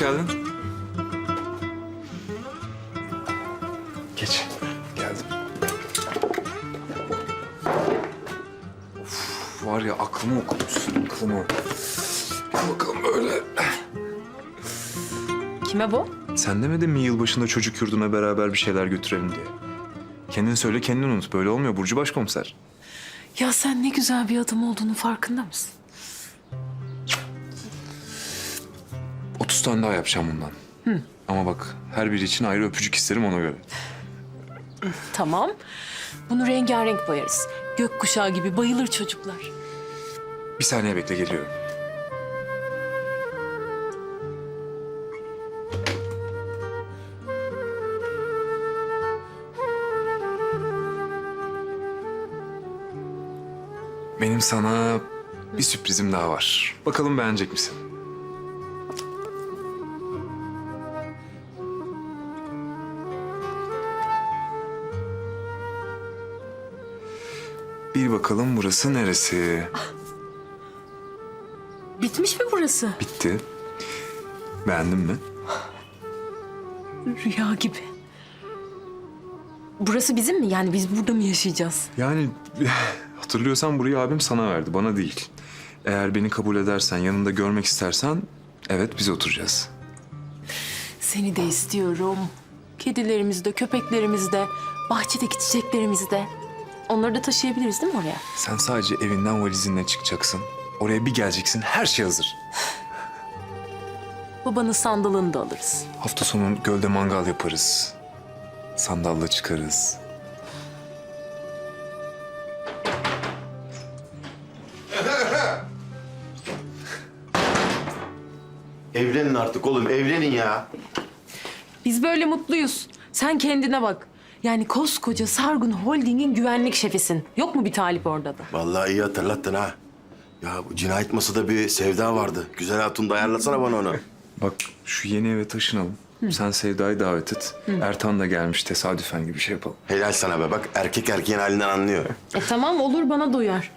geldin. Geç. Geldim. Of, var ya aklımı okumuşsun aklımı. Gel bakalım böyle. Kime bu? Sen demedin mi yılbaşında çocuk yurduna beraber bir şeyler götürelim diye? Kendin söyle kendin unut. Böyle olmuyor Burcu Başkomiser. Ya sen ne güzel bir adam olduğunu farkında mısın? 30 tane daha yapacağım bundan. Ama bak her biri için ayrı öpücük isterim ona göre. Tamam. Bunu rengarenk boyarız. Gökkuşağı gibi bayılır çocuklar. Bir saniye bekle geliyorum. Benim sana bir sürprizim daha var. Bakalım beğenecek misin? Bir bakalım burası neresi? Bitmiş mi burası? Bitti. Beğendin mi? Rüya gibi. Burası bizim mi? Yani biz burada mı yaşayacağız? Yani hatırlıyorsan burayı abim sana verdi, bana değil. Eğer beni kabul edersen, yanında görmek istersen evet biz oturacağız. Seni de istiyorum. Kedilerimizi de, köpeklerimizi de, bahçedeki çiçeklerimizi de. Onları da taşıyabiliriz değil mi oraya? Sen sadece evinden valizinle çıkacaksın. Oraya bir geleceksin, her şey hazır. Babanın sandalını da alırız. Hafta sonu gölde mangal yaparız. Sandalla çıkarız. Evlenin artık oğlum, evlenin ya. Biz böyle mutluyuz. Sen kendine bak. Yani koskoca Sargun Holding'in güvenlik şefisin. Yok mu bir talip orada da? Vallahi iyi hatırlattın ha. Ya bu cinayet masada bir Sevda vardı. Güzel hatun da ayarlasana bana onu. Bak şu yeni eve taşınalım. Sen Sevda'yı davet et. Ertan da gelmiş tesadüfen gibi bir şey yapalım. Helal sana be bak erkek erkeğin halinden anlıyor. E tamam olur bana duyar.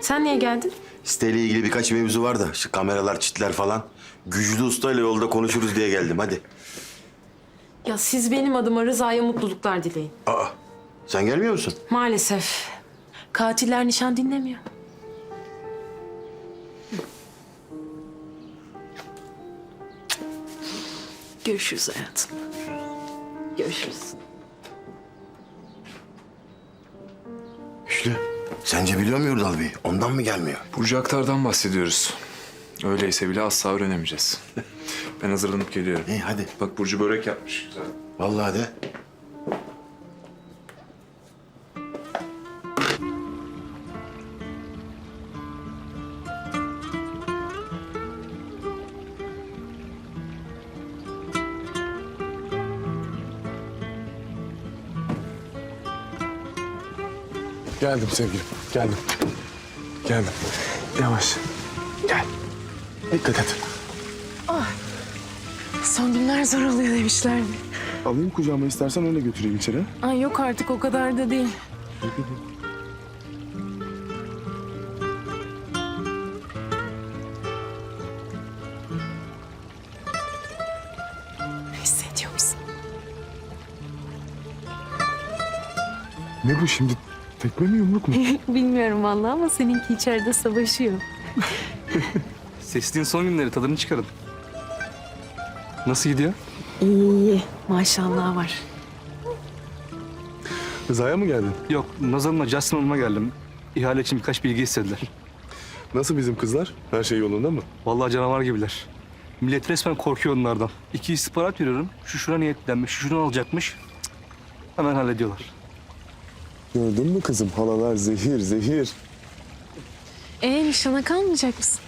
Sen niye geldin? Siteyle ilgili birkaç mevzu var da şu kameralar, çitler falan. Güçlü ustayla yolda konuşuruz diye geldim hadi. Ya siz benim adıma Rıza'ya mutluluklar dileyin. Aa sen gelmiyor musun? Maalesef. Katiller nişan dinlemiyor. Görüşürüz hayatım. Görüşürüz. Güçlü. Sence biliyor mu Yurdal Bey? Ondan mı gelmiyor? Burcu Aktar'dan bahsediyoruz. Öyleyse bile asla öğrenemeyeceğiz. Ben hazırlanıp geliyorum. İyi hadi. Bak Burcu börek yapmış. Güzel. Vallahi de. Geldim sevgilim, geldim. Geldim. Yavaş. Gel. Dikkat et. Son günler zor oluyor demişlerdi. Alayım kucağıma istersen öyle götüreyim içeri. Ay yok artık o kadar da değil. Hissediyor musun? Ne bu şimdi? Tekme mi yumruk mu? Bilmiyorum vallahi ama seninki içeride savaşıyor. Sesliğin son günleri tadını çıkarın. Nasıl gidiyor? İyi iyi maşallah var. Rıza'ya mı geldin? Yok, Nazan'la Justin Hanım'a geldim. İhale için birkaç bilgi istediler. Nasıl bizim kızlar? Her şey yolunda mı? Vallahi canavar gibiler. Millet resmen korkuyor onlardan. İki istihbarat veriyorum. Şu şuna niyetlenmiş, şu şunu alacakmış. Cık, Hemen hallediyorlar. Gördün mü kızım? Halalar zehir, zehir. Ee nişana kalmayacak mısın?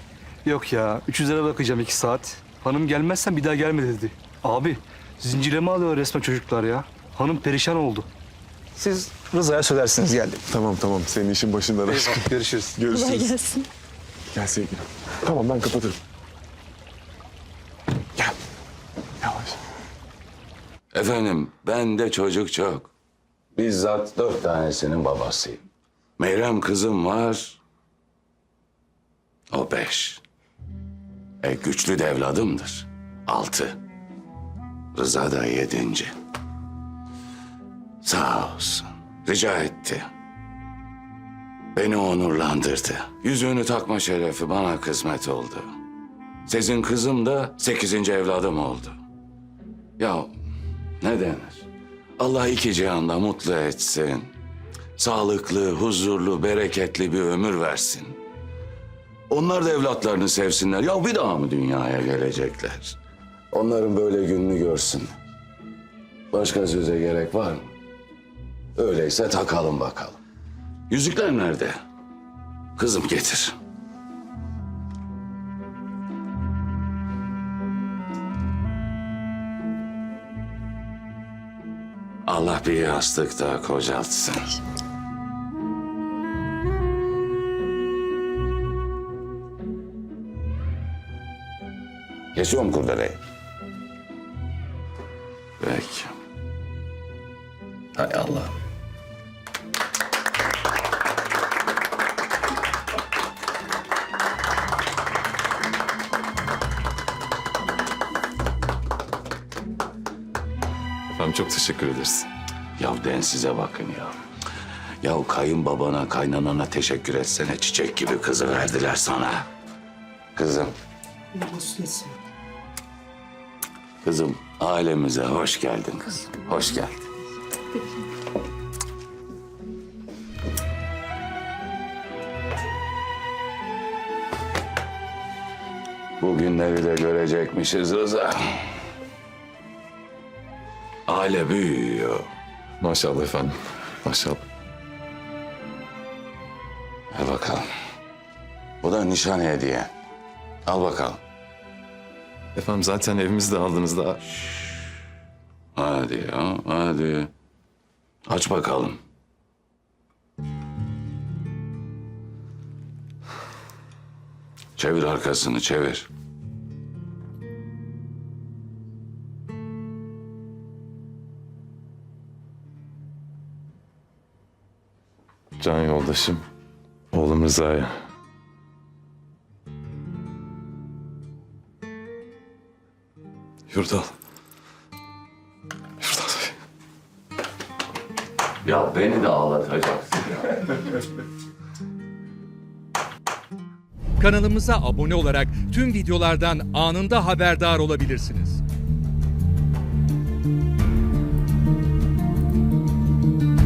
Yok ya, 300 lira bakacağım iki saat. Hanım gelmezsen bir daha gelme dedi. Abi, zincirleme alıyor resmen çocuklar ya. Hanım perişan oldu. Siz Rıza'ya söylersiniz geldi. Tamam tamam, senin işin başında. Görüşürüz. Görüşürüz. gelsin. Gel sevgilim. Tamam ben kapatırım. Gel. Yavaş. Efendim ben de çocuk çok. Bizzat dört tanesinin babasıyım. Meyrem kızım var. O beş. E güçlü de evladımdır. altı. Rıza da yedinci. Sağ olsun. Rica etti. Beni onurlandırdı. Yüzüğünü takma şerefi bana kısmet oldu. Sizin kızım da sekizinci evladım oldu. Ya ne denir? Allah iki cihanda mutlu etsin. Sağlıklı, huzurlu, bereketli bir ömür versin. Onlar da evlatlarını sevsinler. Ya bir daha mı dünyaya gelecekler? Onların böyle gününü görsün. Başka söze gerek var mı? Öyleyse takalım bakalım. Yüzükler nerede? Kızım getir. Allah bir yastık daha kocaltsın. Kesiyor mu kurdeleyi? Peki. Hay Allah. Efendim çok teşekkür ederiz. Ya den size bakın ya. Ya kayınbabana, kaynanana teşekkür etsene. Çiçek gibi kızı verdiler sana. Kızım. Kızım ailemize hoş geldin kızım. Hoş geldin. Bugünleri de görecekmişiz Rıza. Aile büyüyor. Maşallah efendim. Maşallah. Ver bakalım. Bu da nişan hediye. Al bakalım. Efendim zaten evimizde aldığınızda Hadi ya, hadi. Aç bakalım. Çevir arkasını, çevir. can yoldaşım, oğlum Rıza'ya. Yurdal. Yurdal Bey. Ya beni de ağlatacaksın ya. Kanalımıza abone olarak tüm videolardan anında haberdar olabilirsiniz.